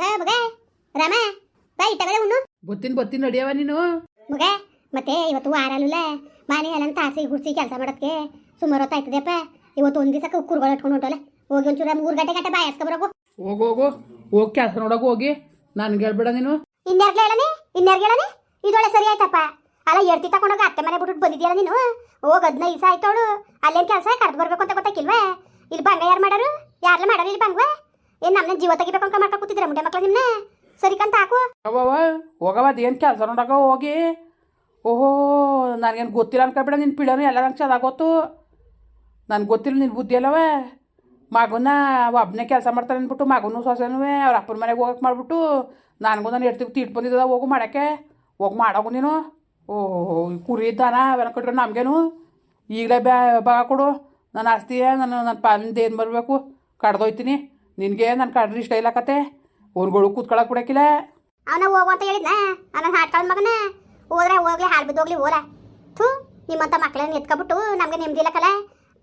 ಲೇ ಮಗ ರಾಮ ಬಾ ಇಟ್ಟಗಡೆ ಉಣ್ಣು. ಬತ್ತೀನಿ ಬತ್ತೀನಿ ನಡಿಯವ ನೀನು? ಮಗ ಮತ್ತೆ ಇವತ್ತು ವಾರಲ್ಲ ಮನೆ ಎಲ್ಲ ತಾಸಿ ಗುಡ್ಸಿ ಕೆಲಸ ಮಾಡೋದಕ್ಕೆ ಸುಮಾರು ಹೊತ್ತಾಯ್ತದೆಪ್ಪ ಇವತ್ತು ಒಂದು ದಿವಸಕ್ಕೆ ಕುರುಗಳು ಇಟ್ಕೊಂಡು ಹೊಂಟೋಲೆ. ಹೋಗಿ ಒಂಚೂರ ಮೂರು ಗಂಟೆ ಗಂಟೆ ಬಾಯ್ ಬರೋಕು. ಹೋಗು ಹೋಗು. ಹೋಗಿ ಕೆಲಸ ನೋಡಕ್ ಹೋಗಿ. ನನ್ಗೆ ಹೇಳ್ಬೇಡ ನೀನು. ಇನ್ಯಾರ್ಗೆ ಹೇಳನೆ ಇನ್ಯಾರ್ಗೆ ಹೇಳನೆ ಇದೊಳೆ ಸರಿ ಆಯ್ತಪ್ಪ. ಅಲ್ಲ ಎಡ್ತಿ ತಗೊಂಡೋಗ ಅತ್ತೆ ಮನೆ ಬಿಟ್ಬಿಟ್ಟು ಬಂದಿದ್ಯಲ್ಲ ನೀನು? ಹೋಗ ಹದಿನೈದು ದಿವಸ ಆಯ್ತವಳು ಅಲ್ಲೇನ್ ಕೆಲಸ? ಕರೆದು ಬರ್ಬೇಕು ಅಂತ ಗೊತ್ತಾಕಿಲ್ವಾ? ಇಲ್ಲಿ ಬಂಗ ಯಾರು ಮಾಡೋರು? ಯಾರ್ಲ ಮಾಡೋರು ಇಲ್ಲಿ ಬಂಗ್ವಾ? ಏನ್ ನಮ್ಮನ್ನ ಜೀವ ತೆಗಿಬೇಕು ಅಂತ ಕೂತಿದ್ರ ಮುಂಡೆ ಮಕ್ಳು ನಿಮ್ನ? ಸರಿ ಕಂತ ಹಾಕು. ಅವವ ಹೋಗವ ಅದೇನು ಕೆಲಸ ನೋಡಕ ಹೋಗಿ. ಓಹೋ, ನನಗೇನು ಗೊತ್ತಿಲ್ಲ ಅನ್ಕೊಬೇಡ ನಿನ್ನ ಪಿಳನು ಎಲ್ಲ ನಂಗೆ ಚೆನ್ನಾಗಿ ಗೊತ್ತು ನನ್ಗೆ ಗೊತ್ತಿಲ್ಲ ನಿನ್ನ ಬುದ್ಧಿ ಅಲ್ಲವ ಮಗುನ ಒಬ್ಬನೇ ಕೆಲಸ ಮಾಡ್ತಾರೆ ಅಂದ್ಬಿಟ್ಟು, ಮಗನೂ ಸೊಸೆನೂ ಅವ್ರ ಅಪ್ಪನ ಮನೆಗೆ ಹೋಗಕ್ಕೆ ಮಾಡ್ಬಿಟ್ಟು, ನನಗೂ ನಾನು ಇರ್ತೀವಿ ತೀಟ್ ಬಂದಿದ್ದದ, ಹೋಗು ಮಾಡೋಕ್ಕೆ. ಹೋಗಿ ಮಾಡೋಗು ನೀನು. ಓಹೋ ಕುರಿ ಇದ್ದಾನ, ಅವೆಲ್ಲ ಕೊಟ್ರೆ ನಮಗೇನು. ಈಗಲೇ ಬ್ಯಾ, ಭಾಗ ಕೊಡು. ನನ್ನ ಆಸ್ತಿ ನನ್ನ ನನ್ನ ಪಾಲಿಂದ ಏನು ಬರಬೇಕು? ಕಡ್ದೋಯ್ತೀನಿ. ನಿನಗೆ ನನ್ನ ಕಡ್ರಿ ಇಷ್ಟ ಇಲ್ಲ ಕತೆ. ಅವ್ರುಗಳು ಕೊಡಕಿಲ್ಲ ಬಿಡಕ್ಕಿಲ್ಲ. ಅವನ ಹೋಗು ಅಂತ ಹೇಳಿದ್ನ? ಅವನ ಹಾಡ್ಕಳ ಮಗನ. ಹೋದ್ರೆ ಹೋಗ್ಲಿ ಹಾಳು ಬಿದ್ದೋಗ್ಲಿ ಹೋಲ ಥೂ ನಿಮ್ಮಂತ ಮಕ್ಕಳನ್ನ ಎತ್ಕೊಬಿಟ್ಟು ನಮ್ಗೆ ನೆಮ್ಮದಿ ಕಲೆ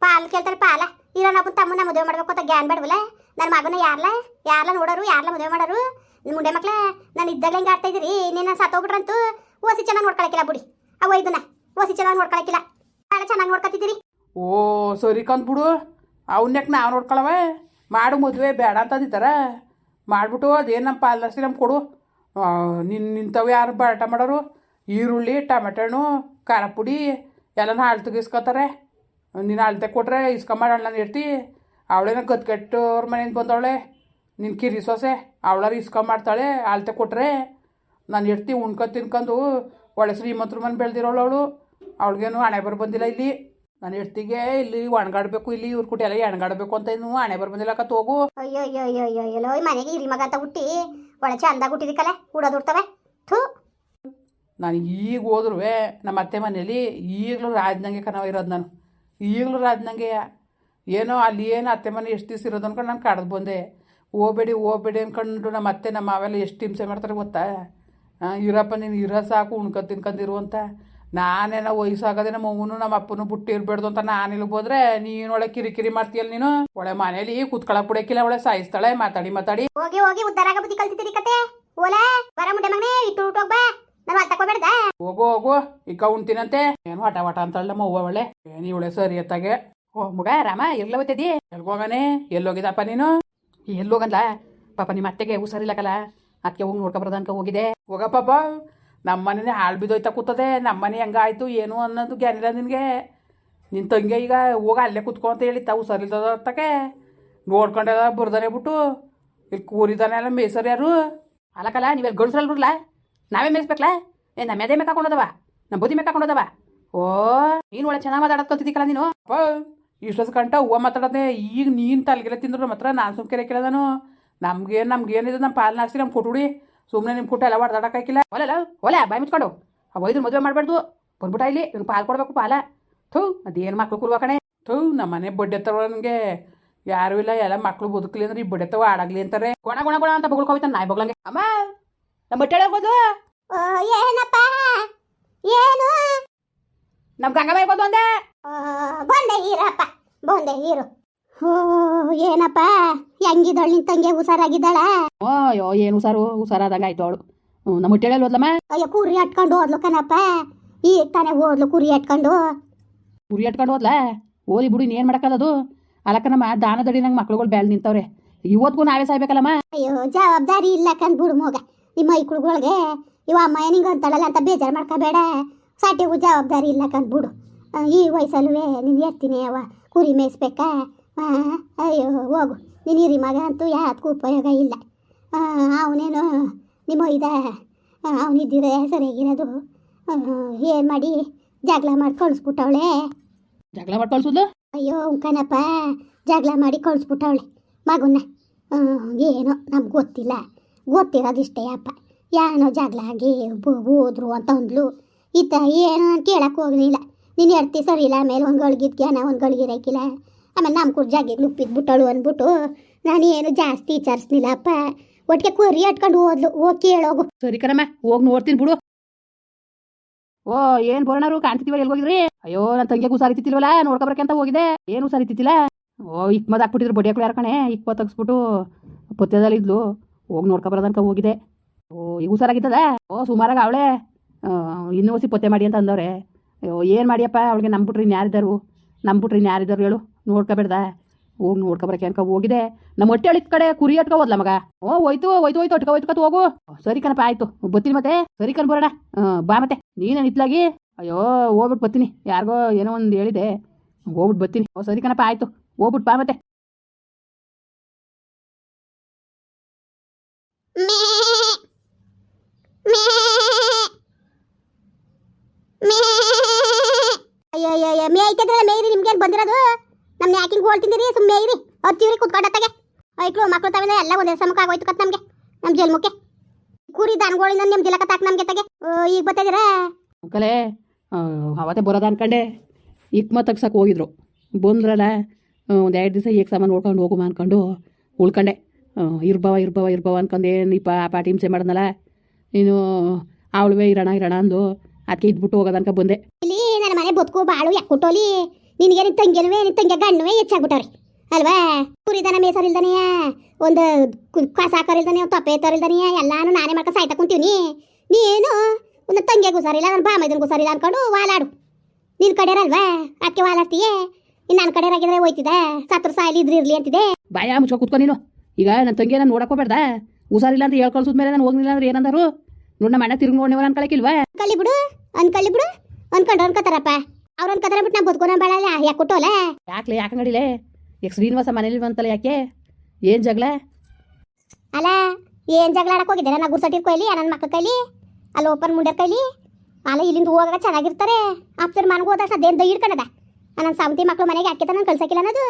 ಪಾಲ್ ಕೇಳ್ತಾರೆ ಪಾಲ. ಇರೋ ನಾವು ತಮ್ಮನ ಮದುವೆ ಮಾಡ್ಬೇಕು ಅಂತ ಗ್ಯಾನ್ ಬೇಡವಲ್ಲ? ನನ್ನ ಮಗನ ಯಾರ್ಲ? ಯಾರ್ಲ ನೋಡೋರು? ಯಾರ್ಲ ಮದುವೆ ಮಾಡೋರು? ನಿಮ್ಮ ಮುಂಡೆ ಮಕ್ಳ ನಾನು ಇದ್ದಾಗಲೇ ಹಿಂಗೆ ಆಡ್ತಾ ಇದ್ದೀರಿ. ನೀನು ಸತ್ತೋಗ್ಬಿಟ್ರಂತೂ ಓಸಿ ಚೆನ್ನಾಗಿ ನೋಡ್ಕೊಳಕಿಲ್ಲ ಬಿಡಿ. ಅವ ಇದನ್ನ ಓಸಿ ಚೆನ್ನಾಗಿ ನೋಡ್ಕೊಳಕಿಲ್ಲ ಭಾಳ ಚೆನ್ನಾಗಿ ನೋಡ್ಕೊತಿದ್ದೀರಿ. ಓ ಸರಿ ಕಂದ್ಬಿಡು ಅವನ್ಯಾಕೆ ನಾವು ನೋಡ್ಕೊಳವ? ಮಾಡು ಮದುವೆ ಬೇಡ ಅಂತ ಅಂದಿತ್ತಾರ ಮಾಡಿಬಿಟ್ಟು ಅದೇನಪ್ಪ ನಮ್ಮ ಪಾಲಸಿ ನಮ್ಗೆ ಕೊಡು. ನಿನ್ನ ನಿಂತವು ಯಾರು ಬಾಟ ಮಾಡೋರು? ಈರುಳ್ಳಿ, ಟೊಮೆಟೊ ಹಣ್ಣು, ಖಾರ ಪುಡಿ ಎಲ್ಲನ ಹಾಳು ತೆಗಿಸ್ಕೊತಾರೆ. ನೀನು ಅಳತೆ ಕೊಟ್ಟರೆ ಇಸ್ಕೊಂಬಾಡ ನಾನು ಇರ್ತಿ ಅವಳೇನ ಗದ್ಗೆಟ್ಟವ್ರ ಮನೆಯಿಂದ ಬಂದವಳೆ. ನಿನ್ನ ಕಿರಿ ಸೊಸೆ, ಅವಳಾರು ಇಸ್ಕೊಂಬಾಡ್ತಾಳೆ ಅಳತೆ ಕೊಟ್ಟರೆ ನಾನು ಇರ್ತಿ ಉಣ್ಕೊ ತಿನ್ಕೊಂಡು ಒಳ್ಳೆ ಶ್ರೀಮಂತ್ರ ಮನೆ ಬೆಳೆದಿರೋಳು ಅವಳು. ಅವಳಿಗೇನು ಹಣೆ ಬರ ಬಂದಿಲ್ಲ ಇಲ್ಲಿ. ನಾನು ಇರ್ತಿಗೆ ಇಲ್ಲಿ ಒಣಗಾಡ್ಬೇಕು ಇಲ್ಲಿ ಇವ್ರ ಕುಟಿ ಎಲ್ಲ ಎಣ್ಗಾಡ್ಬೇಕು ಅಂತ ಇನ್ನು ಹಣೆ ಬರ ಹೋಗು ಅಯ್ಯೋ ಅಯ್ಯೋ ಅಯ್ಯೋ ಅಯ್ಯೋ ಎಲ್ಲೋ ಮನೆಗೆ ಹಿರಿ ಮಗ ಅಂತ ಹುಟ್ಟಿ ಒಳಚೆ ಚಂದ ಹುಟ್ಟಿದಿಕ್ಕಲ್ಲ ಉಡೋದುಡ್ತವೆ ಥೂ. ನಾನು ಈಗ ಹೋದ್ರು ನಮ್ಮ ಅತ್ತೆ ಮನೇಲಿ ಈಗಲೂ ರಾಜನಂಗೆ ಕನವ ಇರೋದು ನಾನು. ಈಗಲೂ ರಾಜ್ನಂಗೆ. ಏನೋ ಅಲ್ಲಿ ಏನು ಅತ್ತೆ ಮನೆ ಎಷ್ಟು ದಿವಸ ಇರೋದು ಅನ್ಕೊಂಡು ನಾನು ಕಡ್ದು ಬಂದೆ. ಹೋಗ್ಬೇಡಿ ಹೋಗ್ಬೇಡಿ ಅನ್ಕೊಂಡು ನಮ್ಮ ಅತ್ತೆ ನಮ್ಮ ಮಾವೆಲ್ಲ ಎಷ್ಟು ಹಿಂಸೆ ಮಾಡ್ತಾರೆ ಗೊತ್ತಾ? ಇರಪ್ಪ ನೀನು ಇರೋ ಸಾಕು ಉಣ್ಕೊಂಡು ತಿನ್ಕೊಂಡಿರು ಅಂತ. ನಾನೇನೋ ವಯಸ್ಸಾಗದೆ ನಮ್ಮ ಮಗುನು ನಮ್ಮ ಅಪ್ಪನು ಬುಟ್ಟಿ ಇರಬೇಡ್ದು ಅಂತ ನಾನು ಇಲ್ಲಿಗೆ ಹೋದ್ರೆ ನೀನು ಒಳ್ಳೆ ಕಿರಿಕಿರಿ ಮಾಡ್ತೀಯಲ್ಲ ನೀನು? ಒಳ್ಳೆ ಮನೇಲಿ ಕುತ್ಕೊಳಕ್ ಬಿಡಕ್ಕಿಲ್ಲ ಒಳ್ಳೆ ಸಾಯಿಸ್ತಾಳೆ ಮಾತಾಡಿ ಮಾತಾಡಿ. ಹೋಗಿ ಹೋಗಿ ಉದ್ದಾರ ಆಗ ಬುದ್ಧಿ ಕಲ್ತಿದ್ದೀರಿ ಕತೆ? ಓಲೆ ಬರ ಮುಂದೆ ಮಗನೇ ಇಟ್ಟು ಊಟ ಹೋಗ್ಬಾ. ನಾನು ಅಲ್ಲಿ ತಕೋಬೇಡ್ದ ಹೋಗು ಹೋಗು ಈಗ ಉಣ್ತೀನಂತೆ. ಏನು ಹಠ ವಟ ಅಂತಳ್ಳ ನಮ್ಮ ಅವ್ವ ಒಳ್ಳೆ. ಏನು ಇವಳೆ ಸರಿ ಎತ್ತಾಗೆ. ಓ ಮಗ ರಾಮ ಎಲ್ಲ ಹೋಗ್ತದಿ ಎಲ್ಗೋಗನೆ ಎಲ್ಲೋಗಿದಪ್ಪ ನೀನು? ಎಲ್ಲೋಗಲ್ಲ ಪಾಪ ನಿಮ್ಮ ಅತ್ತೆಗೆ ಹುಷಾರಿಲ್ಲಕಲ್ಲ. ಅದಕ್ಕೆ ಹೋಗಿ ನೋಡ್ಕೊಬಾರ್ದು ಅನ್ಕ ಹೋಗಿದೆ. ಹೋಗ ಪಾಪ. ನಮ್ಮ ಮನೇನೆ ಹಾಳು ಬಿದ್ದೋಯ್ತಾ ಕೂತದೆ ನಮ್ಮ ಮನೆ ಹೆಂಗಾಯ್ತು, ಏನು ಅನ್ನೋದು ಗ್ಯಾನಿಲ್ಲ ನಿನಗೆ. ನಿನ್ನ ತಂಗಿ ಈಗ ಹೋಗ ಅಲ್ಲೇ ಕುತ್ಕೊ ಅಂತ ಹೇಳಿ ತಾವು ತಕ್ಕೆ ನೋಡ್ಕೊಂಡೆಲ್ಲ ಬರ್ದಾನೆ ಬಿಟ್ಟು. ಇಲ್ಲಿ ಕೂರಿದಾನೆ ಎಲ್ಲ ಮೇಸರ್ ಯಾರು? ಅಲ್ಲಕಲ್ಲ ನೀವೆಲ್ಲ ಗಂಡಸ್ರಲ್ಲಿ ಬಿಡ್ಲಾ? ನಾವೇ ಮೇಯಿಸ್ಬೇಕಲ್ಲ ಏ ನಮ್ಮ ಎದೆ ಮೇಕ್ ಹಾಕೊಂಡದವ ನಮ್ಮ ಬುದ್ಧಿ ಮೇಕ್ ಓ, ನೀನು ಒಳ್ಳೆ ಚೆನ್ನಾಗಿ ಮಾತಾಡೋದ್ಕೊಂತಿದ್ದೀಕಲ್ಲ ನೀನು? ಅಪ್ಪ, ಇಷ್ಟೊತ್ತು ಹೂವ ಮಾತಾಡೋದೆ, ಈಗ ನೀನು ತಲೆಗೆಲ್ಲ ತಿಂದ್ರು ಮಾತ್ರ ನಾನು ಸುಮ್ಕೆರೆ ಕೇಳಿದಾನು. ನಮ್ಗೇನು, ನಮ್ಗೇನಿದೆ ನಮ್ಮ ಪಾಲನ ಹಾಕ್ಸಿ ನಮ್ಮ ಕೊಟ್ಬಿಡಿ ಸುಮ್ಮನೆ ನಿಮ್ಮ ಕುಟ್ಟ ಎಲ್ಲ ಹೊಡೆದಾಡಕ್ಕಾಗಿಲ್ಲ ಒಲೆಲ್ಲ ಒಲೆ ಬಾಯಿ ಮುಚ್ಕೊಂಡು. ಆ ವೈದ್ಯನ ಮದುವೆ ಮಾಡಬಾರ್ದು. ಬಂದ್ಬಿಟ್ಟ ಇಲ್ಲಿ ಇವ್ನು ಪಾಲು ಕೊಡಬೇಕು ಪಾಲ. ಥೂ ಅದೇನು ಮಕ್ಳು ಕುರುವ ಕಣೆ. ಥೂ ನಮ್ಮ ಮನೆ ಬಡ್ಡೆ ತರೋ ನನಗೆ ಯಾರು ಇಲ್ಲ ಎಲ್ಲ ಮಕ್ಳು ಬದುಕಲಿ ಅಂದ್ರೆ ಈ ಬಡ್ಡೆ ತವ ಆಡಾಗ್ಲಿ ಅಂತಾರೆ. ಗುಣ ಗುಣ ಗುಣ ಅಂತ ಬಗಳ್ಕೋಯ್ತಾನೆ ನಾಯಿ ಬಗ್ಲಂಗೆ ಅಮ್ಮ ನಮ್ಮ ಬಟ್ಟೆ ಹೋಗೋದು ಏನಪ್ಪ? ಏನು? ನಮ್ಮ ಗಂಗಮ್ಮ ಹೋಗೋದು ಅಂದೆ? ಬಂದೆ ಈರಪ್ಪ ಬಂದೆ ಈರು ಓ ಏನಪ್ಪ? ಹೆಂಗಿದ್ದಾಳೆ ನಿನ್ ತಂಗಿ ಹುಷಾರಾಗಿದ್ದಾಳ? ಓ ಅಯ್ಯೋ ಏನು ಹುಷಾರು? ಹುಷಾರಾದಂಗೆ ಆಯ್ತು ಅವಳು. ನಮ್ಮ ಹೊಟ್ಟೆಯಲ್ಲಿ ಹೋದ್ಲಮ್ಮ? ಅಯ್ಯೋ ಕುರಿ ಅಟ್ಕೊಂಡು ಹೋದ್ಲು ಕಣಪ್ಪ. ಈಗ ತಾನೇ ಹೋದ್ಲು ಕುರಿ ಅಟ್ಕೊಂಡು ಕುರಿ ಹಟ್ಕೊಂಡು ಹೋದ್ಲ? ಓಲಿ ಬಿಡು ಇನ್ನೇನು ಮಾಡೋಕ್ಕಲ್ಲದು ಅಲಕ್ಕನಮ್ಮ ನಮ್ಮ ದಾನದಡಿ ನಂಗೆ ಮಕ್ಳುಗಳು ಬೆಳೆದು ನಿಂತವ್ರೆ. ಇವತ್ತಿಗೂ ನಾವೇ ಸಾಯ್ಬೇಕಲ್ಲಮ್ಮ? ಅಯ್ಯೋ ಜವಾಬ್ದಾರಿ ಇಲ್ಲ ಕಂದ್ ಬಿಡು ಮಗ. ನಿಮ್ಮ ಮೈಕುಳುಗಳಿಗೆ ಇವ ಅಮ್ಮ ನಿಂಗೆ ಅಂತಾಳಲ್ಲ ಅಂತ ಬೇಜಾರು ಮಾಡ್ಕೋಬೇಡ. ಸಾಟಿಗೂ ಜವಾಬ್ದಾರಿ ಇಲ್ಲ ಕಂದ್ ಬಿಡು. ಈ ವಯಸ್ಸಲ್ವೇ ನೀನು ಎತ್ತೀನಿ ಅವ ಕುರಿ ಮೇಯಿಸ್ಬೇಕಾ? ಅಯ್ಯೋ ಹೋಗು. ನೀನು ಹಿರಿ ಮಗ ಅಂತೂ ಯಾತಕ್ಕೂ ಉಪಯೋಗ ಇಲ್ಲ. ಅವನೇನು ನಿಮ್ಮ ಇದ ಅವನಿದ್ದಿದ್ರೆ ಸರಿಯಾಗಿರೋದು. ಏನು ಮಾಡಿ? ಜಗಳ ಮಾಡಿ ಕಳಿಸ್ಬಿಟ್ಟವಳೆ. ಜಗಳ ಮಾಡಿ ಕಳಿಸೋದು ಅಯ್ಯೋ ಉಂಕನಪ್ಪ ಜಗಳ ಮಾಡಿ ಕಳಿಸ್ಬಿಟ್ಟವಳೆ ಮಗುನ ಏನು ಏನೋ ನಮ್ಗೆ ಗೊತ್ತಿಲ್ಲ. ಗೊತ್ತಿರೋದಿಷ್ಟೇ ಅಪ್ಪ. ಯಾನೋ ಜಗಳ ಆಗಿ ಓದ್ರು ಹೋದ್ರು ಅಂತ ಅಂದ್ಲು. ಈತ ಏನು ನಾನು ಕೇಳಕ್ಕೆ ಹೋಗಲಿಲ್ಲ. ನೀನು ಎಡ್ತಿ ಇಲ್ಲ ಆಮೇಲೆ ಒಂದು ಗಳಿಗಿದ್ ಜ್ಞಾನ ಒಂದು ಗಳಿಗಿರಕ್ಕಿಲ್ಲ ಆಮೇಲೆ ನಮ್ಮ ಕೂಡ ಜಾಗಿಗೆ ಉಪ್ಪಿದ್ಬಿಟ್ಟಳು ಅಂದ್ಬಿಟ್ಟು, ನಾನು ಏನು ಜಾಸ್ತಿ ವಿಚಾರಿಸ್ಲಿಲ್ಲಪ್ಪ ಒಟ್ಟಿಗೆ ಕೊರಿ ಅಟ್ಕೊಂಡು ಹೋದ್ಲು. ಓಕೆ ಹೇಳೋಗು ಸರಿ ಕಣಮ್ಮ, ಹೋಗಿ ನೋಡ್ತೀನಿ ಬಿಡು. ಓ, ಏನ್ ಬೋರಣರು ಕಾಣ್ತಿದ್ದೀವ ಎಲ್ಲಿ ಹೋಗಿದ್ರಿ ಅಯ್ಯೋ ನನ್ನ ತಂಗಿಗೆ ನೋಡ್ಕೊಬ್ರಕ್ಕೆ ಅಂತ ಹೋಗಿದೆ ಏನು ಹುಷಾರಿತಿಲ್ಲ ಓ ಇಕ್ಮದ್ ಹಾಕ್ಬಿಟ್ಟಿದ್ರು ಬಡಿ ಹಾಕ್ಳು ಯಾರು ಕಣೆ ಇಕ್ಮ ತೆಗ್ಸ್ಬಿಟ್ಟು ಪೊತ್ಯದಲ್ಲಿ ಇದ್ಲು. ಹೋಗಿ ನೋಡ್ಕೊಬ್ರದಂತ ಹೋಗಿದೆ ಓ, ಈಗ ಹುಷಾರಾಗಿದ್ದದ ಓ, ಸುಮಾರಾಗ ಅವಳೆ. ಇನ್ನೂ ಹೊಸಿ ಪೊತ್ತೆ ಮಾಡಿ ಅಂತ ಅಂದವ್ರೆ. ಅಯ್ಯೋ ಏನು ಮಾಡಿಯಪ್ಪ? ಅವಳಿಗೆ ನಂಬಿಟ್ರಿ ಇನ್ಯಾರಿದ್ದಾರು? ನಂಬಿಟ್ರಿ ಇನ್ಯಾರಿದ್ದಾರು ಹೇಳು. ನೋಡ್ಕೊಬೇಡ್ದ ಹೋಗಿ ನೋಡ್ಕೊಬರಕ್ಕೆ ಅನ್ಕ ಹೋಗಿದೆ? ನಮ್ಮ ಹೊಟ್ಟೆ ಅಳಿತ್ ಕಡೆ ಕುರಿ ಅಟ್ಕ ಹೋದ್ಲ ಮಗ ಓ, ಹೋಯ್ತು ಹೋಯ್ತು ಹೋಯ್ತು ಅಟ್ಕೋ ಹೋಯ್ತು ಕತ್ ಹೋಗು ಸರಿ ಕಣಪ್ಪ, ಆಯ್ತು. ಬತ್ತೀನಿ ಮತ್ತೆ. ಸರಿ ಕಣ್ ಬರೋಣ. ಬಾ ಮತ್ತೆ. ನೀನೇ ಇತ್ಲಾಗಿ ಅಯ್ಯೋ ಹೋಗ್ಬಿಟ್ಟು ಬರ್ತೀನಿ. ಯಾರಿಗೋ ಏನೋ ಒಂದು ಹೇಳಿದೆ. ಹೋಗ್ಬಿಟ್ ಬರ್ತೀನಿ. ಓ, ಸರಿ ಕಣಪ್ಪ, ಆಯ್ತು. ಹೋಗ್ಬಿಟ್ ಬಾ ಮತ್ತೆ. ಮೇ ಮೇ ಮೇ ಐತಂದ್ರೆ ಮೇಯ್ರಿ ನಿಮ್ಗೇನು ಬಂದಿರೋದು? ನಮ್ಮ ಯಾಕಿಂಗ್ ತಿಂದಿರಿ? ಸುಮ್ಮನೆ ಇರಿ. ಹತ್ತಿವ್ರಿ ಕುತ್ಕೊಂಡತ್ತಾಗೆ ಐಕ್ಳು ಮಕ್ಕಳು ತವಿಂದ ಎಲ್ಲ ಒಂದೇ ಸಮಕ್ಕೆ ಆಗೋಯ್ತು ಕತ್ ನಮಗೆ. ನಮ್ಮ ಜಲ್ಮುಕ್ಕೆ ಕುರಿ ದನಗಳಿಂದ ನಿಮ್ಮ ತಾಕ್ ನಮ್ಗೆ ತಗೆ. ಈಗ ಬರ್ತಿದ್ದೀರಾ ಕಲೆ ಅವತ್ತೇ ಬರೋದ ಅನ್ಕಂಡೆ. ಇಕ್ಮ ತಗ್ಸಕ್ಕೆ ಹೋಗಿದ್ರು. ಬಂದ್ರಲ್ಲ ಒಂದು ಎರಡು ದಿವಸ ಈಗ ಸಾಮಾನು ನೋಡ್ಕೊಂಡು ಹೋಗುಮ ಅನ್ಕೊಂಡು ಉಳ್ಕೊಂಡೆ. ಆ, ಇರ್ಬವ ಇರ್ಬವ ಇರ್ಬವ ಅನ್ಕೊಂಡು ಏನು ಈ ಪಾ ಪಾಟಿ ಹಿಂಸೆ ಮಾಡಿದ್ನಲ್ಲ. ನೀನು ಅವಳುವೆ ಇರೋಣ ಇರೋಣ ಅಂದು ಅದಕ್ಕೆ ಇದ್ಬಿಟ್ಟು ಹೋಗೋದನ್ಕ ಬಂದೆ. ಇಲ್ಲಿ ನನ್ನ ಮನೆ ಬದುಕು ಬಾಳು ಯಾಕುಟ್ಟೋಲಿ ನಿನಗೆ ನಿನ್ ತಂಗಿನವೇ ನಿನ್ ತಂಗಿ ಗಣ್ಣುವೆ ಹೆಚ್ಚಾಗ್ಬಿಟ್ಟವ್ರಿ. ಅಲ್ವಾ? ಕುರಿದನ ಮೇಸರಿಲ್ದನೆಯ ಒಂದು ಕಸ ಹಾಕರಿಲ್ದನೆ ತೊಪ್ಪೆ ಎತ್ತರಿಲ್ದನೆಯ ಎಲ್ಲಾನು ನಾನೇ ಮಾಡ್ಕೊ ಸಾಯ್ತಾ ಕುಂತೀವಿ ನೀನು ಒಂದು ತಂಗಿಗೆ ಗುಸಾರಿಲ್ಲ ನನ್ನ ಬಾಮೈದನ್ ಗುಸಾರಿಲ್ಲ ಅನ್ಕೊಂಡು ವಾಲಾಡು. ನಿನ್ ಕಡೆರಲ್ವಾ ಅದಕ್ಕೆ ವಾಲಾಡ್ತೀಯೇ? ಇನ್ನು ನನ್ನ ಕಡೆರಾಗಿದ್ರೆ ಹೋಯ್ತಿದೆ ಸತ್ರ ಸಾಯಲಿ ಇದ್ರಿ ಇರ್ಲಿ ಅಂತಿದೆ ಬಾಯ ಮುಚ್ಕೊ ಕುತ್ಕೊ ನೀನು. ಈಗ ನನ್ನ ತಂಗಿ ನಾನು ನೋಡಕ್ಕೋಬೇಡ್ದ ಹುಷಾರಿಲ್ಲ ಅಂತ ಹೇಳ್ ಕಳ್ಸಿದ್ಮೇಲೆ ನಾನು ಹೋಗ್ಲಿಲ್ಲ ಅಂದ್ರೆ ಏನಂದರು? ನೋಡ ನಮ್ಮ ಅಣ್ಣ ತಿರುಗಿ ನೋಡ್ನೇವ ಅನ್ಕೊಳಕಿಲ್ವಾ ಅನ್ಕಳ್ಳಿ ಬಿಡು ಅನ್ಕಳ್ಳಿ ಬಿಡು. ಅನ್ಕೊಂಡು ಅನ್ಕೋತಾರಪ್ಪ. ಅವ್ರು ಕದ್ರ ಬಿಟ್ಟು ನಾ ಬದುಕೋನ ಬೇಡಲ್ಲ ಯಾಕೆ ಕೊಟ್ಟೋಲೆ ಯಾಕ್ಲೆ ಯಾಕೆ ನಡಿಲೆ ಈಗ ಶ್ರೀನಿವಾಸ ಮನೇಲಿ ಬಂತಲ್ಲ ಯಾಕೆ? ಏನು ಜಗಳ? ಅಲ್ಲ ಏನ್ ಜಗಳ ಆಡಕ್ ಹೋಗಿದ್ದೆ? ನಾ ಗುರ್ಸಟ್ಟಿರ್ ಕೈಲಿ ನನ್ನ ಮಕ್ಕಳ ಕೈಲಿ ಅಲ್ಲಿ ಓಪನ್ ಮುಂಡ್ಯರ ಕೈಲಿ. ಅಲ್ಲ ಇಲ್ಲಿಂದ ಹೋಗಾಗ ಚೆನ್ನಾಗಿರ್ತಾರೆ. ಅಪ್ಸರ್ ಮನೆಗೆ ಹೋದ ಅದೇನು ದೈ ಹಿಡ್ಕೊಂಡದ ನನ್ನ ಸಾವಂತಿ ಮಕ್ಳು ಮನೆಗೆ ಹಾಕಿತ ನಾನು ಕಳ್ಸಕ್ಕಿಲ್ಲ ಅನ್ನೋದು?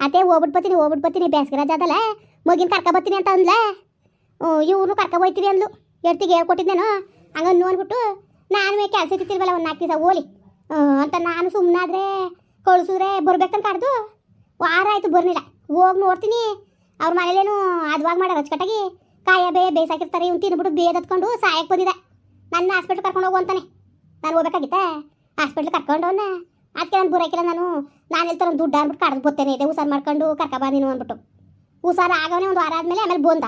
ಅದೇ ಹೋಗ್ಬಿಟ್ಟು ಬರ್ತೀನಿ ಹೋಗ್ಬಿಟ್ಟು ಬರ್ತೀನಿ ಬೇಸಿಗೆ ರಜೆ ಅದಲ್ಲ. ಮಗಿನ ಕರ್ಕ ಬರ್ತೀನಿ ಅಂತ ಅಂದ್ಲ. ಇವನು ಕರ್ಕ ಹೋಯ್ತೀವಿ ಅಂದ್ಲು. ಎಡ್ತಿಗೆ ಹೇಳ್ಕೊಟ್ಟಿದ್ದೇನು ಹಂಗನ್ನು ಅಂದ್ಬಿಟ್ಟು ನಾನು ಕೆಲಸ ಇರ್ತಿರ್ವಲ್ಲ ಒಂದು ನಾಲ್ಕು ದಿವಸ ಹೋಲಿ ಅಂತ ನಾನು ಸುಮ್ಮನಾದ್ರೆ ಕಳ್ಸಿದ್ರೆ ಬರ್ಬೇಕಂತ ಕಾಡ್ದು ವಾರ ಆಯ್ತು ಬರ್ಲಿಲ್ಲ. ಹೋಗಿ ನೋಡ್ತೀನಿ. ಅವ್ರ ಮನೇಲೇನು ಅದ್ವಾಗ ಮಾಡ ಅಚ್ಚುಕಟ್ಟಾಗಿ. ಕಾಯ ಬೇ ಬೇಸಾಕಿರ್ತಾರೆ ಇವ್ನು ತಿನ್ಬಿಟ್ಟು ಬೇದ ಹತ್ಕೊಂಡು ಸಾಯಕ್ಕೆ ಬಂದಿದೆ. ನನ್ನ ಹಾಸ್ಪಿಟ್ಲ್ ಕರ್ಕೊಂಡು ಹೋಗು ಅಂತಾನೆ. ನಾನು ಹೋಗ್ಬೇಕಾಗಿತ್ತ? ಹಾಸ್ಪಿಟ್ಲ್ ಕರ್ಕೊಂಡು ಅವನ್ನ ಅದಕ್ಕೆ ನಾನು ಬುರಾಕಿಲ್ಲ ನಾನು. ನಾನು ಎಲ್ಲಿ ಒಂದು ದುಡ್ಡು ಅಂದ್ಬಿಟ್ಟು ಕಡ್ದು ಬರ್ತೇನೆ. ಇದೆ ಹುಷಾರು ಮಾಡ್ಕೊಂಡು ಕರ್ಕ ಬಾ ನೀನು ಅಂದ್ಬಿಟ್ಟು. ಹುಷಾರು ಆಗವನೇ ಒಂದು ವಾರ ಆದಮೇಲೆ ಆಮೇಲೆ ಬಂದ.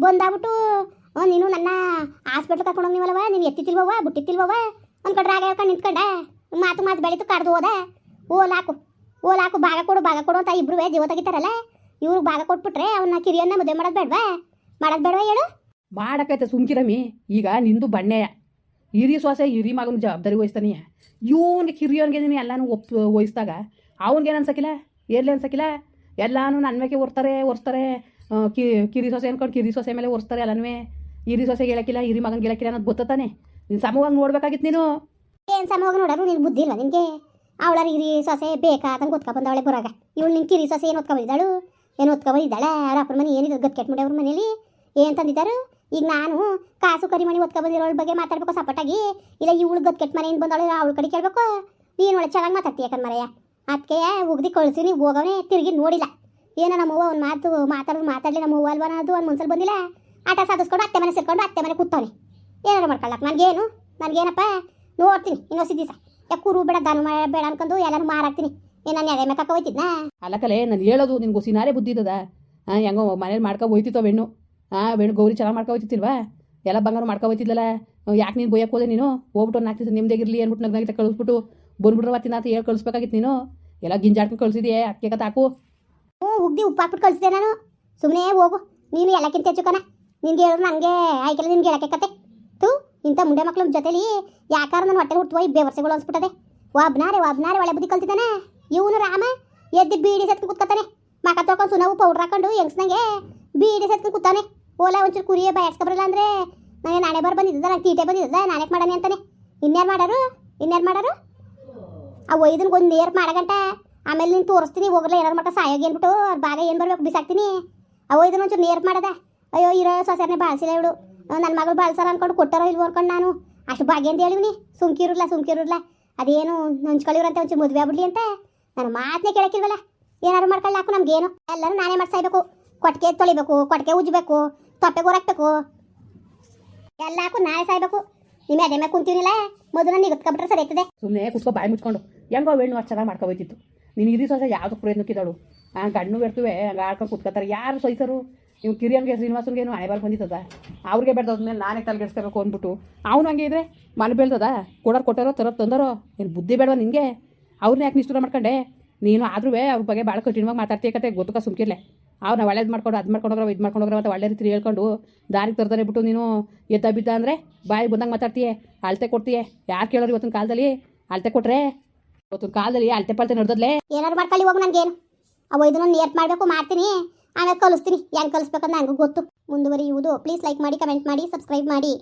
ಬಂದಾಗ್ಬಿಟ್ಟು "ಹ್ಞೂ, ನೀನು ನನ್ನ ಹಾಸ್ಪಿಟ್ಲ್ ಕರ್ಕೊಂಡು ಹೋಗಿವಲ್ಲವ ನೀನು ಎತ್ತಿತ್ತಿಲ್ವವ ಬುಟ್ಟಿತ್ತಿಲ್ವವ ಅಂದ್ಕೊಂಡ್ರೆ ಆಗ ಹೇಳ್ಕೊಂಡು ನಿಂತ್ಕೊಂಡೆ. ಮಾತು ಮಾತು ಬೆಳೀತು ಕಡ್ದು ಹೋದ. ಓಲಾಕು ಓಲಾಕು ಭಾಗ ಕೊಡು ಭಾಗ ಕೊಡು ಅಂತ ಇಬ್ರು ಜೀವ ತೆಗಿತಾರಲ್ಲ. ಇವ್ರಿಗೆ ಭಾಗ ಕೊಟ್ಬಿಟ್ರೆ ಅವನ್ನ ಕಿರಿಯನ್ನ ಮದುವೆ ಮಾಡೋದು ಬೇಡವಾ? ಮಾಡೋದು ಬೇಡವಾ ಹೇಳು? ಮಾಡಕೈತೆ ಸುಮ್ಕಿರಮಿ ಈಗ ನಿಂದು ಬಣ್ಣೆಯ ಹಿರಿ ಸೊಸೆ ಹಿರಿ ಮಗನ ಜವಾಬ್ದಾರಿ ವಹಿಸ್ತಾನೆ. ಇವನಿಗೆ ಕಿರಿಯೋನ್ಗೆ ನೀನು ಎಲ್ಲಾನು ಒಪ್ ವಹಿಸಿದಾಗ ಅವನಿಗೇನು ಅನ್ಸಕ್ಕಿಲ್ಲ ಏರ್ಲಿ ಅನ್ಸಕ್ಕಿಲ್ಲ ಎಲ್ಲಾನು ನನ್ನ ಮೇಲೆ ಒರ್ತಾರೆ, ಒರೆಸ್ತಾರೆ. ಕಿ ಕಿರಿ ಸೊಸೆ ಅನ್ಕೊಂಡು ಕಿರಿ ಸೊಸೆ ಮೇಲೆ ಒರೆಸ್ತಾರೆ ಎಲ್ಲನೂ ಹಿರಿ ಸೊಸೆಗೆ ಹೇಳಕ್ಕಿಲ್ಲ ಹಿರಿ ಮಗನ ಹೇಳಕ್ಕಿಲ್ಲ ಅನ್ನೋದು ಗೊತ್ತಾನೆ ನೀನು ಸಮವಾಗಿ ನೋಡ್ಬೇಕಾಗಿತ್ತು ನೀನು. ಏನು ಸಮ ಹೋಗಿ ನೋಡೋರು ನಿನ್ಗೆ ಬುದ್ಧಿ ಇಲ್ಲ ನಿನಗೆ? ಅವಳ ಇರಿ ಸೊಸೆ ಬೇಕಾ ಅಂತ ಗೊತ್ಕೊ ಬಂದವಳೆ ಬರಾಗ. ಇವಳು ನಿನ್ ಕಿರಿ ಸೊಸೆ ಏನು ಓದ್ಕೊ ಬಂದಿದ್ದಾಳು? ಏನು ಓದ್ಕೊ ಬಂದಿದ್ದಾಳೆ? ಅವ್ರ ಅಪ್ಪನ ಮನೆ ಏನಿದೆ? ಗತ್ಕೆಟ್ ಮಾಡಿ ಅವ್ರ ಮನೇಲಿ? ಏನು ತಂದಿದ್ದಾರು? ಈಗ ನಾನು ಕಾಸು ಮನೆ ಓದ್ಕೊ ಬಂದಿರೋಳ ಬಗ್ಗೆ ಮಾತಾಡ್ಬೇಕು ಸಪೋರ್ಟಾಗಿ ಇಲ್ಲ ಇವಳು ಮನೆ ನಿಂತು ಬಂದವಳು ಅವಳ ಕಡೆ ಕೇಳ್ಬೇಕು? ನೀನು ಒಳ್ಳೆ ಚೆನ್ನಾಗಿ ಮಾತಾಡ್ತೀಯ ಕಣ್ಮರಯ್ಯ ಅದಕ್ಕೆ ಉಗ್ದಿ ಕಳಿಸಿ ನೀವು ಹೋಗವನೇ, ತಿರುಗಿ ನೋಡಿಲ್ಲ. ಏನೋ ನಮ್ಮವ್ವ ಒಂದು ಮಾತು ಮಾತಾಡೋದು ಮಾತಾಡಲಿ ನಮ್ಮ ಅವ್ವ ಅಲ್ವಾ ಅದು ಒಂದು ಮನ್ಸಲ್ಲಿ ಬಂದಿಲ್ಲ. ಆಟ ಸಾಧಿಸ್ಕೊಂಡು ಅತ್ತೆ ಮನೆ ಸೇರ್ಕೊಂಡು ಅತ್ತೆ ಮನೆ ಕೂತವನೆ. ಏನಾರು ಮಾಡ್ಕೊಳ್ಳಕ್ಕೆ ನನಗೇನು? ನನಗೇನಪ್ಪ? ನೋಡ್ತೀನಿ ಇನ್ನೊಂದು ದಿವಸ. ಯಾಕೆ ಕುರು ಬೇಡ ದನ ಬೇಡ ಅನ್ಕೊಂಡು ಎಲ್ಲಾನು ಮಾರಾಕ್ತೀನಿ. ಏ ನಾನು ಎದೆ ಮೇಕಾಕ ಹೋಯ್ತಿದ್ನಾ? ಅಲ್ಲ ಕಲೆ ನಾನು ಹೇಳೋದು ನಿನ್ಗೆ ಸಿನಾರೆ ಬುದ್ಧಿ ಇದ್ದದ? ಹಾಂ ಹೆಂಗೋ ಮನೇಲಿ ಮಾಡ್ಕೊ ಹೋಯ್ತಿತ್ತೋ ಬೆಣ್ಣು ಹಾಂ ಬೆಣ್ಣು ಗೌರಿ ಚೆನ್ನಾಗಿ ಮಾಡ್ಕೊ ಹೋಯ್ತಿತ್ತಿಲ್ವಾ? ಎಲ್ಲ ಬಂಗಾರ ಮಾಡ್ಕೊ ಹೋಯ್ತಿದ್ಲಲ್ಲ? ಯಾಕೆ ನೀನು ಬೊಯ್ಯಕ್ಕೆ ಹೋದೆ ನೀನು? ಹೋಗ್ಬಿಟ್ಟು ಒಂದು ನಾಲ್ಕು ದಿವಸ ಇರಲಿ ಅಂದ್ಬಿಟ್ಟು ನಗ್ನಾಗಿ ಕಳಿಸ್ಬಿಟ್ಟು ಬಂದ್ಬಿಟ್ರೆ ಅವತ್ತಿನ ಅಂತ ಹೇಳಿ ಕಳಿಸ್ಬೇಕಾಗಿತ್ತು ನೀನು? ಎಲ್ಲ ಗಿಂಜಾಡ್ಕೊಂಡು ಕಳಿಸಿದ್ಯೆ ಅಕ್ಕಿ ಕತ್ತ ಹಾಕು. ಹ್ಞೂ ಉಗ್ದಿ ಉಪ್ಪು ಹಾಕ್ಬಿಟ್ಟು ಕಳಿಸಿದೆ ನಾನು. ಸುಮ್ಮನೆ ಹೋಗು ನೀನು ಎಲ್ಲಕ್ಕಿಂತ ಹೆಚ್ಚು ಕಣ. ನಿನ್ಗೆ ಹೇಳಿದ್ರು ನನಗೆ ಆಯ್ಕೆಲ್ಲ ನಿನ್ಗೆ ಹೇಳಕ್ಕೆ ಕತೆ. ತು ಇಂಥ ಮುಂಡೆ ಮಕ್ಳ ಜೊತೆಲಿ ಯಾಕಾರ ನನ್ನ ಹೊಟ್ಟೆ ಹುಟ್ಟು ಹೋಗಿ ಬೇವರ್ಸೆಗಳು ಅನ್ಸ್ಬಿಟ್ಟದೆ. ಒಬ್ನಾರೆ ಒಬ್ನಾರೆ ಒಳ್ಳೆ ಬುದ್ಧಿ ಕಲ್ತಿದ್ದಾನೆ. ಇವನು ರಾಮ, ಎದ್ದು ಬೀಡಿ ಸೆತ್ಕೊಂಡು ಕುತ್ಕೊತಾನೆ ಮಕ ತೊಳ್ಕೊಂಡು ಸುನವು ಪೌಡ್ರ್ ಹಾಕೊಂಡು ಹೆಂಗ್ಸ್ನಂಗೆ ಬೀಡಿ ಸೆತ್ಕೊಂಡು ಕೂತಾನೆ. ಓಲಾ ಒಂಚೂರು ಕುರಿಯ ಬಾಯಸ್ಕೊಬರಲ್ಲ ಅಂದ್ರೆ ನನಗೆ ನಾಳೆ ಬರ್ ಬಂದಿದ್ದ ನಂಗೆ ತೀಟೆ ಬಂದಿದ್ದ ನಾಳೆ ಮಾಡಾನೆ ಅಂತಾನೆ. ಇನ್ಯಾರು ಮಾಡಾರು? ಇನ್ಯಾರು ಮಾಡಾರು? ಆ ಒಯ್ದನ್ ಒಂದು ನೇರ್ ಮಾಡಗಂಟ. ಆಮೇಲೆ ನೀನು ತೋರಿಸ್ತೀನಿ ಹೋಗ್ಲಿ ಏನಾರು ಮಟ್ಟ ಸಾಯೋಗಿ ಅಂದ್ಬಿಟ್ಟು ಅವ್ರ ಭಾಗ ಏನು ಬರ್ಬೇಕು ಬಿಸಾಕ್ತೀನಿ. ಆ ಒಯ್ದನ್ ಒಂಚೂರು ನೇರ್ ಮಾಡದ. ಅಯ್ಯೋ, ಇರೋ ಸೊಸೆನೇ ಬಾಳ್ಸಿಲ್ಲ ಇವಳು. ನನ್ನ ಮಗಳು ಬಾಳ್ಸಾರ ಅನ್ಕೊಂಡು ಕೊಟ್ಟಾರೋ ಇಲ್ವೋ ಅನ್ಕೊಂಡು ನಾನು. ಅಷ್ಟು ಭಾಗ್ಯ ಅಂತ ಹೇಳಿವ್ನಿ. ಸುಮ್ಕಿರಲ್ಲ ಸುಮ್ಕಿರಲ್ಲ ಅದೇನು ನಂಚ್ಕೊಳ್ಳಿವ್ರಂತೆ ಒಂಚೂರು ಮದುವೆ ಆಗ್ಬಿಡ್ಲಿ ಅಂತ. ನನ್ನ ಮಾತನ್ನೇ ಕೇಳಕ್ಕಿಲ್ವಲ್ಲ? ಏನಾರು ಮಾಡ್ಕೊಳ್ಳಿ, ಹಾಕು ನಮ್ಗೇನು. ಎಲ್ಲರೂ ನಾನೇ ಮಾಡ್ಸಾಯ್ಬೇಕು ಕೊಟ್ಟಿಗೆ ತೊಳಿಬೇಕು ಕೊಟ್ಟಿಗೆ ಉಜ್ಬೇಕು ತೊಪ್ಪೆ ಹಾಕ್ಬೇಕು ಎಲ್ಲ ಹಾಕು ನಾಳೆ ಸಾಯ್ಬೇಕು. ನಿಮ್ಮ ಅದೇ ಮೇಲೆ ಕುಂತೀನಿಲ್ಲ ಮೊದಲು ನನಗೆ ನಿಗತ್ಕೊಬಿಟ್ರೆ ಸರಿ ಆಯ್ತದೆ. ಸುಮ್ಮನೆ ಕುತ್ಕೊ ಬಾಯಿ ಮುಚ್ಕೊಂಡು. ಹೆಂಗೋ ಬೆಣ್ಣು ಅಷ್ಟು ಚೆನ್ನಾಗಿ ಮಾಡ್ಕೊ ಹೋಯ್ತಿತ್ತು ನೀನು ಹಿರಿ ಸೊಸೆ ಯಾವುದಕ್ಕೆ ಪ್ರಯತ್ನಕ್ಕಿದ್ದಾಳು ಆ ಗಣ್ಣು ಬೆರ್ತುವೆ ಹಂಗೆ ಆಡ್ಕೊಂಡು ಕುತ್ಕೋತಾರೆ. ಯಾರು ಸೊಯ್ಸರು? ಇವ್ನು ಕಿರಿಯನ್ಗೆ ಶ್ರೀನಿವಾಸನ್ಗೇನು ಹಳೆ ಬಾಲ್ ಬಂದಿತ್ತದ. ಅವ್ರಿಗೆ ಬೆಳ್ದದ್ಮೇಲೆ ನಾನೇ ತಲೆಗೆಡ್ಸ್ಕೋಬೇಕು ಅಂದ್ಬಿಟ್ಟು. ಅವನು ಹಂಗೆ ಇದ್ರೆ ಮನೆ ಬೆಳ್ದದ ಕೊಡೋರು ಕೊಟ್ಟಾರೋ ತರೋ ತಂದರೋ? ಏನು ಬುದ್ಧಿ ಬೇಡವ ನಿನಗೆ? ಅವ್ರನ್ನ ಯಾಕೆ ನಿಷ್ಠುರ ಮಾಡ್ಕೊಂಡೆ? ನೀನು ಆದ್ರೂ ಅವ್ರ ಬಗ್ಗೆ ಭಾಳ ಕಠಿಣವಾಗಿ ಮಾತಾಡ್ತೀಯ ಕತೆ, ಗೊತ್ತಕ ಸುಮ್ಕಿರ್ಲೆ. ಅವ್ರನ್ನ ಒಳ್ಳೇದು ಮಾಡ್ಕೊಂಡು, ಅದು ಮಾಡ್ಕೊಂಡೋಗ್ರ ಇದು ಮಾಡ್ಕೊಂಡೋಗ್ರ ಅಂತ ಒಳ್ಳೆ ರೀತಿ ಹೇಳ್ಕೊಂಡು ದಾರಿಗೆ ತರ್ತಾರೆ ಬಿಟ್ಟು ನೀನು ಎದ್ದ ಬಿದ್ದ ಅಂದರೆ ಬಾಯಿ ಬಂದಂಗೆ ಮಾತಾಡ್ತೀಯ? ಅಳತೆ ಕೊಡ್ತೀಯ? ಯಾರು ಕೇಳೋರು ಇವತ್ತಿನ ಕಾಲದಲ್ಲಿ? ಅಳತೆ ಕೊಟ್ರೆ? ಇವತ್ತಿನ ಕಾಲದಲ್ಲಿ ಅಳತೆ ಪಳತೆ ನಡೆದಲ್ಲೇ ಏನಾದ್ರು ಮಾಡ್ಕೊಳ್ಳಿ ಹೋಗು ನನಗೇನು. ಅವ ಇದನ್ನ ನೇರ್ಟ್ ಮಾಡಬೇಕು, ಮಾಡ್ತೀನಿ. ಆಮೇಲೆ ಕಲಿಸ್ತೀನಿ. ಹೆಂಗೆ ಕಲಿಸ್ಬೇಕಂತ ನನಗೂ ಗೊತ್ತು. ಮುಂದುವರಿಯುವುದು. ಪ್ಲೀಸ್ ಲೈಕ್ ಮಾಡಿ ಕಮೆಂಟ್ ಮಾಡಿ ಸಬ್ಸ್ಕ್ರೈಬ್ ಮಾಡಿ.